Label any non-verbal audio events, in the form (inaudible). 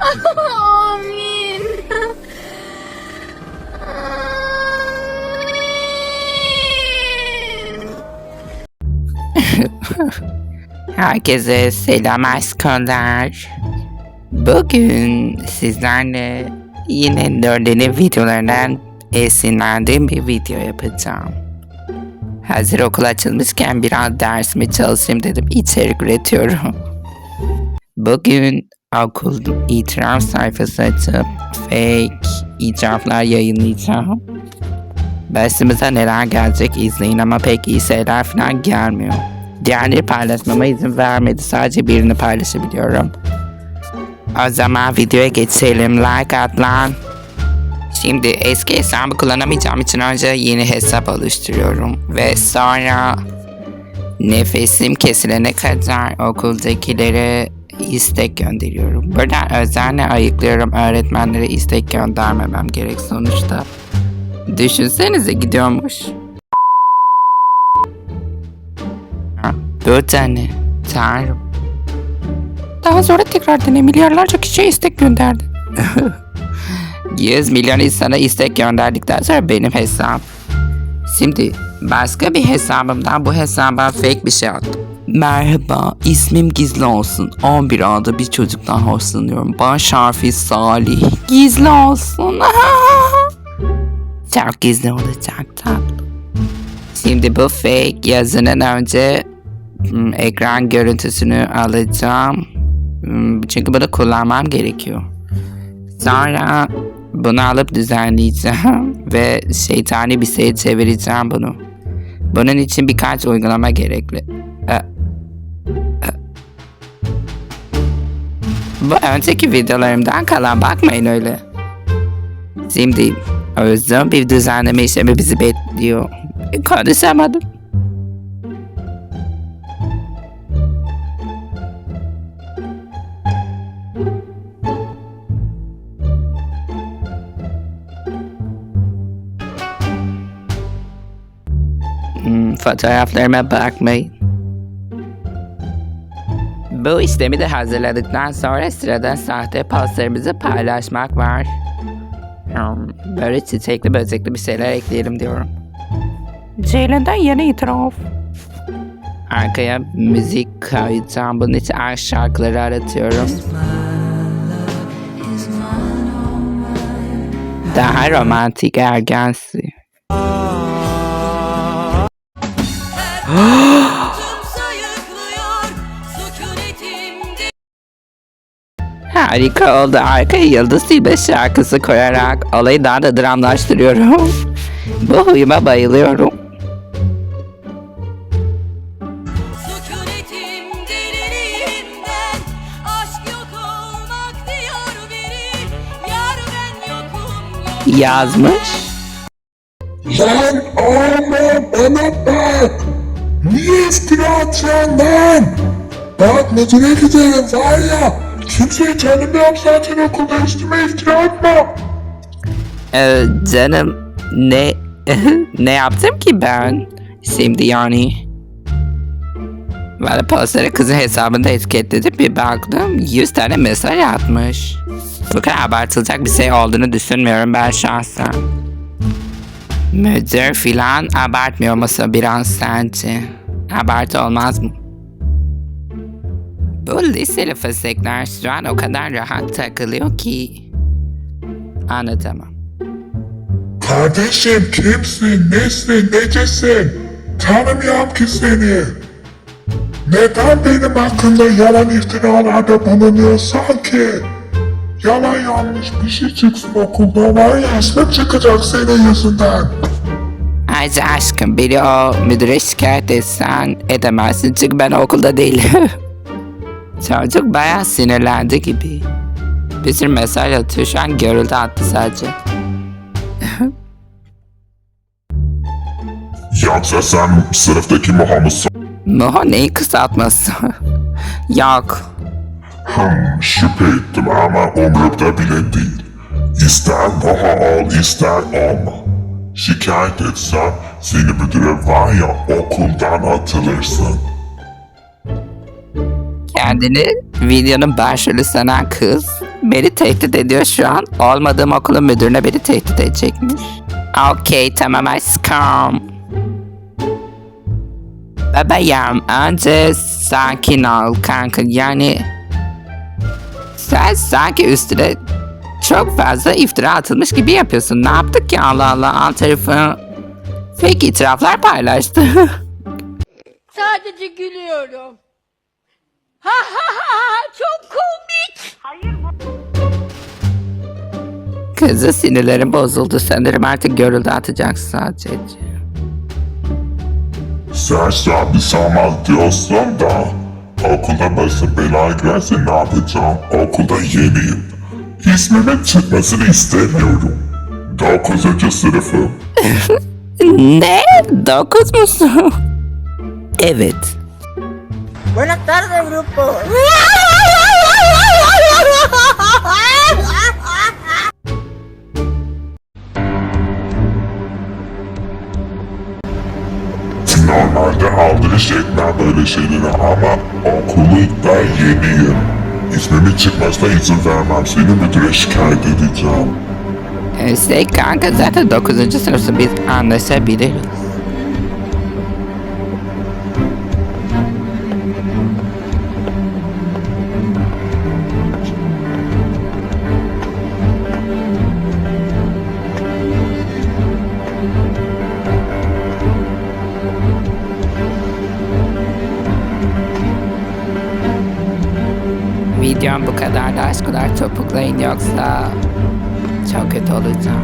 Amin. (laughs) Herkese selam aşklar. Bugün sizlerle yine dördeni videolarından esinlendiğim bir video yapacağım. Hazır okul açılmışken biraz dersimi çalışayım dedim içerik üretiyorum. Bugün okul itiraf sayfası açıp fake itiraflar yayınlayacağım. Başımıza neler gelecek izleyin ama pek iyi şeyler falan gelmiyor. Diğerleri paylaşmama izin vermedi. Sadece birini paylaşabiliyorum. O zaman videoya geçelim. Like at lan. Şimdi eski hesabı kullanamayacağım için önce yeni hesap oluşturuyorum. Ve sonra nefesim kesilene kadar okuldakilere istek gönderiyorum. Buradan özenle ayıklıyorum. Öğretmenlere istek göndermemem gerek sonuçta. Düşünsenize gidiyormuş. Ha, Bu da ne? Tanrım. Daha sonra tekrar dene milyarlarca kişiye istek gönderdi. (laughs) 100 milyon insana istek gönderdikten sonra benim hesap. Şimdi başka bir hesabımdan bu hesaba fake bir şey attım. Merhaba, ismim gizli olsun. 11 adlı bir çocuktan hoşlanıyorum. Baş harfi Salih. Gizli olsun. (laughs) Çok gizli olacak tatlı. Şimdi bu fake yazının önce hmm, ekran görüntüsünü alacağım. Hmm, Çünkü bunu kullanmam gerekiyor. Sonra bunu alıp düzenleyeceğim (laughs) ve şeytani bir şeye çevireceğim bunu. Bunun için birkaç uygulama gerekli. Bu önceki videolarımdan kalan bakmayın öyle. Şimdi uzun bir düzenleme işlemi bizi bekliyor. Konuşamadım. Hmm, fotoğraflarıma bakmayın. Bu işlemi de hazırladıktan sonra sırada sahte postlarımızı paylaşmak var. Hmm, böyle çiçekli böcekli bir şeyler ekleyelim diyorum. Ceylan'dan yeni itiraf. Arkaya müzik koyacağım. Bunun için aşk şarkıları aratıyorum. Daha romantik ergensi. Harika oldu. Arkaya Yıldız Tilbe şarkısı koyarak olayı daha da dramlaştırıyorum. (laughs) Bu huyuma bayılıyorum. sükunetim deliliğinden aşk yok olmak diyor biri yar ben yokum yok Yazmış. Lan oğlum bana bak! Niye iftira atıyorsun lan? Bak müdüre gidelim var ya! Kimseyi tanımıyorum zaten okulda üstüme iftira atma! Ee, canım ne (laughs) ne yaptım ki ben? Şimdi yani. Valla posteri kızın hesabında etiketledim bir baktım 100 tane mesaj atmış. Bu kadar abartılacak bir şey olduğunu düşünmüyorum ben şahsen. Müdür filan abartmıyor musun biraz sence? Abartı olmaz mı? Bu liseli fıstıklar şu an o kadar rahat takılıyor ki. Anlatamam. Kardeşim kimsin, nesin, necesin? Tanımıyorum ki seni. Neden benim hakkında yalan iftiralarda bulunuyorsun ki? Yalan yanlış bir şey çıksın okulda var ya ismim çıkacak senin yüzünden. Ayrıca aşkım biri o müdüre şikayet etsen edemezsin çünkü ben okulda değilim. (laughs) Çocuk bayağı sinirlendi gibi. Bir sürü mesaj atıyor şu an görüldü attı sadece. Yoksa sen sınıftaki Muhammed'sın. Muho neyin kısaltması? (laughs) Yok. Hmm, şüphe ettim ama umurumda bile değil. İster Moha ol ister olma. Şikayet etsem seni müdüre var ya okuldan atılırsın. Kendini videonun başrolü sanan kız Beni tehdit ediyor şu an. Olmadığım okulun müdürüne beni tehdit edecekmiş. Okey tamam aşkım. Bebeğim önce sakin ol kanka yani sen sanki üstüne çok fazla iftira atılmış gibi yapıyorsun. Ne yaptık ya Allah Allah alt tarafı fake itiraflar paylaştı. (laughs) Sadece gülüyorum. Ha ha ha ha çok komik. Kızı sinirlerim bozuldu sanırım artık görüldü atacak sadece. Sen sen bir sanmaz diyorsun da okulda başım belaya girerse ne yapacağım? Okulda yeniyim. İsmimin çıkmasını istemiyorum. Dokuzuncu sınıfım. (laughs) Ne? Dokuz musun? (laughs) evet. Buenas tardes, grupo. Normalde aldırış etmem böyle şeylere ama okulda yeniyim. İsmimin çıkmasına izin vermem. Seni müdüre şikayet edeceğim. Ee, Şey kanka zaten dokuzuncu sınıfta biz anlaşabiliriz. Videom bu kadar da aşklar topuklayın yoksa çok kötü olacak.